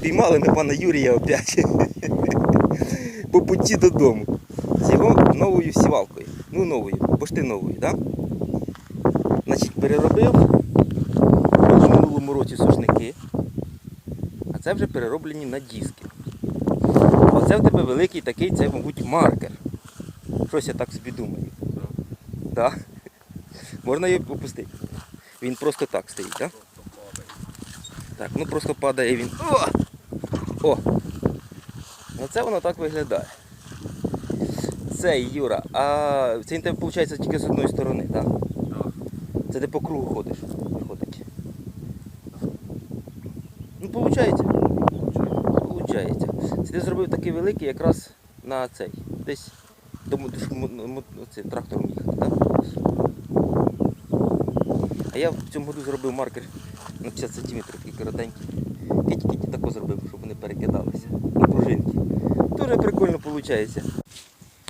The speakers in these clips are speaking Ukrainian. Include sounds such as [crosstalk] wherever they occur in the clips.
піймали ми пана Юрія опять. По путі додому. З його новою сівалкою. Ну, новою, пошти новою, так? Да? Значить, переробив в минулому році сушники, а це вже перероблені на диски. Оце в тебе великий такий, це, мабуть, маркер. Щось я так собі думаю. Так. Можна її опустити. Він просто так стоїть, так? Так, ну просто падає він. О! О! Оце воно так виглядає. Це Юра, а це він тебе виходить тільки з одної сторони, так? Це ти по кругу ходиш, виходить. Ну, виходить. Получається. Це ти зробив такий великий якраз на цей. Десь оце, трактором їхати, так? А я в цьому году зробив маркер на 50 см такий коротенький. Кіті тако зробив, щоб вони перекидалися. На пружинки. Дуже прикольно виходить.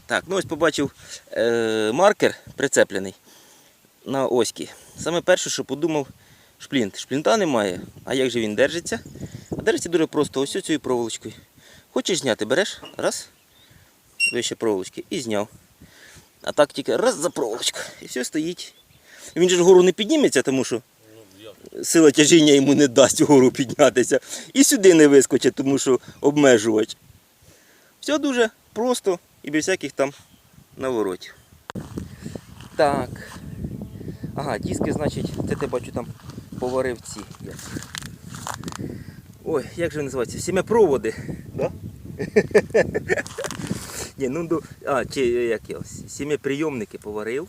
Так, ну ось побачив е, маркер прицеплений на оськи. Саме перше, що подумав, шплінт. Шплінта немає. А як же він держиться? А держиться дуже просто ось цією проволочкою. Хочеш зняти, береш, раз, вище проволочки і зняв. А так тільки раз за проволочку. І все стоїть. Він же вгору не підніметься, тому що сила тяжіння йому не дасть вгору піднятися. І сюди не вискочить, тому що обмежувач. Все дуже просто і без всяких там наворотів. Так. Ага, диски, значить, це ти бачу там поварив ці. Ой, як же називається? Сім'япроводи. Да? [laughs] Ні, ну, а, чи як його, сім'яприйомники поварив.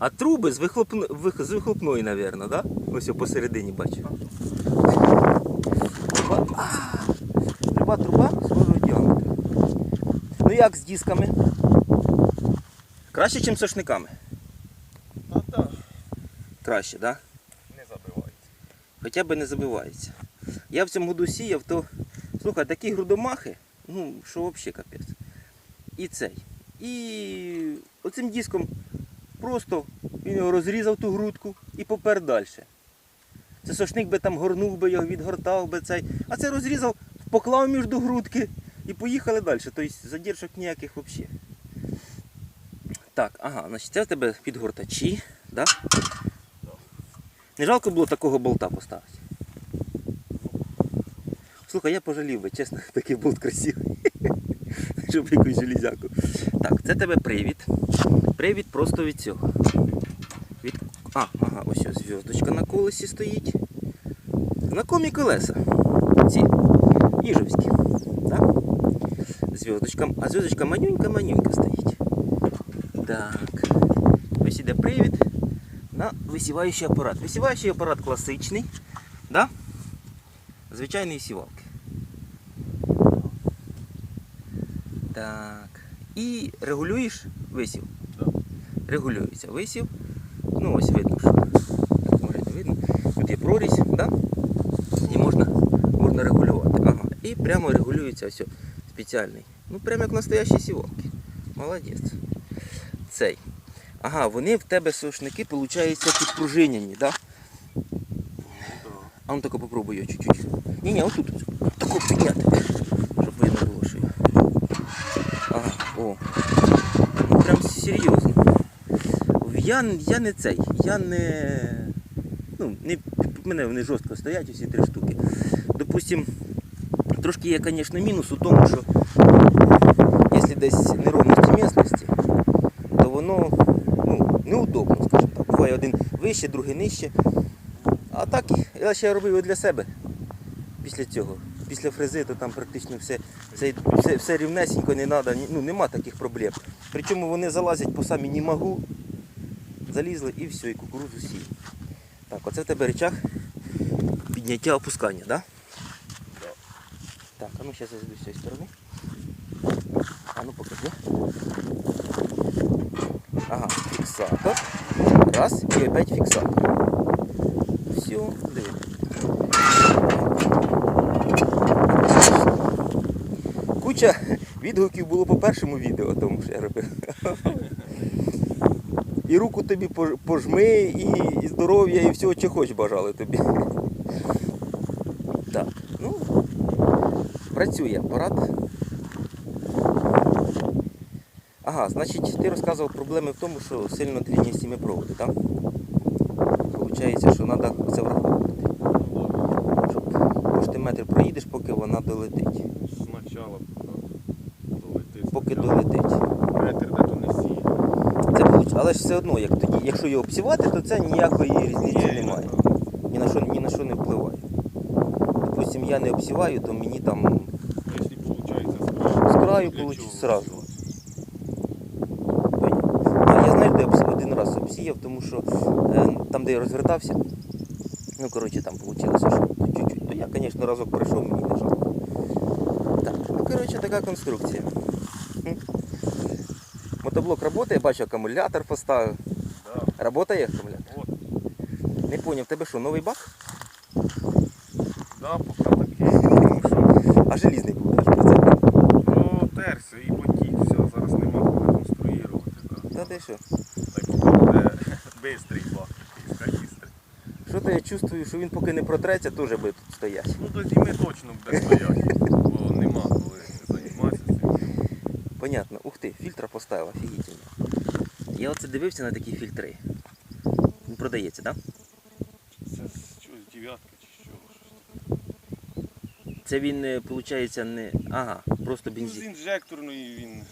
А труби з, вихлопно, з вихлопної, мабуть, да? Ось посередині бачу. Люба, а, люба труба схожого діаметру. Ну як з дисками? Краще, ніж з сошниками? Ну так, Краще, так? Да? не забивається. Хоча б не забивається. Я в цьому году сіяв, то слухай, такі грудомахи, ну, що взагалі капець. І цей. І оцим диском просто він його розрізав ту грудку і попер далі. Це сошник би там горнув би його, відгортав би цей. А це розрізав, поклав між до грудки і поїхали далі. Тобто задержок ніяких взагалі. Так, ага, значить це в тебе підгортачі, да? Не жалко було такого болта поставити. Слухай, я пожалів би, чесно, [laughs] такий болт красивий. [laughs] Щоб якусь железяку. Так, це тебе привід. Привід просто від цього. Від... А, ага, ось ось зв'язочка на колесі стоїть. Знакомі колеса. Ці. Їжовські. Так? Зв'язочка. А зв'язочка манюнька-манюнька стоїть. Так. Ось іде привід на висіваючий апарат. Висіваючий апарат класичний, да? звичайної сівалки. Так. І регулюєш висів. Да. Регулюється висів. Ну ось видно, що так, може не видно. Тут є прорізь, да? і можна, можна регулювати. Ага. І прямо регулюється ось спеціальний. Ну прямо як настоящі сівалки. Молодець. Цей. Ага, вони в тебе сушники, виходить, підпружиняні, да? А ну тако попробуй його чуть-чуть. Ні, ні, отут. Тако підняти. Щоб видно було, що я. О. Ну прям серйозно. Я, я не цей, я не. Ну, не, мене вони жорстко стоять, усі три штуки. Допустим, трошки є, звісно, мінус у тому, що якщо десь неровності місцевості, то воно ну, неудобно, скажімо так. Буває один вище, другий нижче. А так я ще робив для себе після цього. Після фрези, то там практично все, все, все, все рівнесенько, не треба, ну нема таких проблем. Причому вони залазять по самі не можу. Залізли і все, і кукурудзу сіють. Так, оце в тебе речах підняття опускання? Да? Так, а ну зараз зайду з цієї сторони. А ну покажи. Ага, фіксатор. Раз, і опять фіксатор. Все, диви. Куча відгуків було по першому відео, тому що я робив. І руку тобі пожми, і, здоров'я, і всього, що хоч бажали тобі. Так, ну працює апарат. Ага, значить, ти розказував проблеми в тому, що сильно длинні сіми проводи, так? Получається, що треба це враховувати. Щоб пошти метр проїдеш, поки вона долетить. Спочатку. Поки долетить. Метр де то не сіє. Це получ- Але ж все одно, як тоді, якщо його обсівати, то це ніякої різниці немає. Ні на що, ні на що не впливає. Допустим, я не обсіваю, то мені там ну, Якщо виходить з краю. получить сразу. А я знаєш, де обс- один раз обсіяв, тому що е, там, де я розвертався, ну коротше там вийшло, що чуть-чуть. То я, звісно, разок пройшов, мені не жалко. Так, ну коротше, така конструкція. Мотоблок працює, бачу, акумулятор поставив. Да. Працює акумулятор? От. Не поняв, в тебе що, новий бак? Да, поки такий. А желізний був прицеп. протерся і потік. Все, зараз нема коли конструювати. Да. Та ти що? Так буде [laughs] бистрий бак. якийсь. Що то я чувствую, що він поки не протреться, теж буде тут стояти. Ну до зими точно буде стояти, бо нема Понятно. Ух ти, фільтра поставив, офігітельно. Я оце дивився на такі фільтри. Він продається, так? Це з чогось дев'ятка чи що? Це він, виходить, не. Ага, просто Ну, з бензин. інжекторної він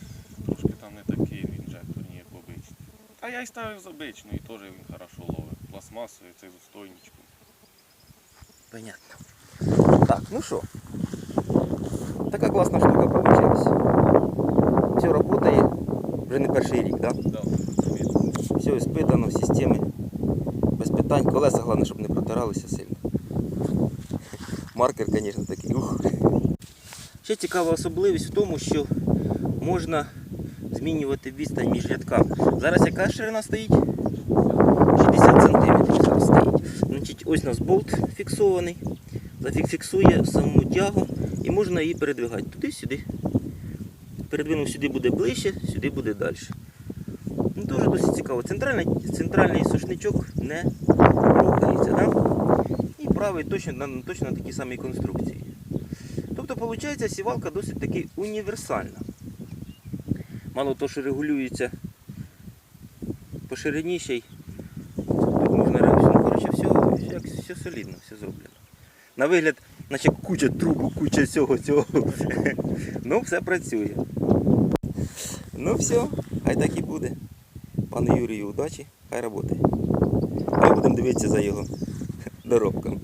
трошки там не такий в інжекторній, як обичний. А я й ставив з обичної, теж він хорошо ловить. Пластмасовий, цей з устойничком. Понятно. Так, ну що. Така класна штука вийшла. Все працює. Вже не перший рік, так? Да. Все іспитано в системі. Без питань. Колеса, головне, щоб не протиралися сильно. Маркер, звісно, такий. Ух. Ще цікава особливість в тому, що можна змінювати відстань між рядками. Зараз яка ширина стоїть? 60 см зараз стоїть. Значить, ось у нас болт фіксований. Зафік- Фіксує саму тягу і можна її передвигати туди-сюди. Передвинув сюди буде ближче, сюди буде далі. Ну, Дуже досить цікаво. Центральний, центральний сушничок не рухається. Да? І правий точно на, точно на такій самій конструкції. Тобто, виходить, сівалка досить таки універсальна. Мало того, що регулюється по ширині ще й можна регулювати. Ну, коротше, все, все солідно, все зроблено. На вигляд, наче куча трубу, куча цього цього. ну, все працює. Ну все, хай так і буде. Пане Юрію, удачі, хай роботи. Ми будемо дивитися за його доробком.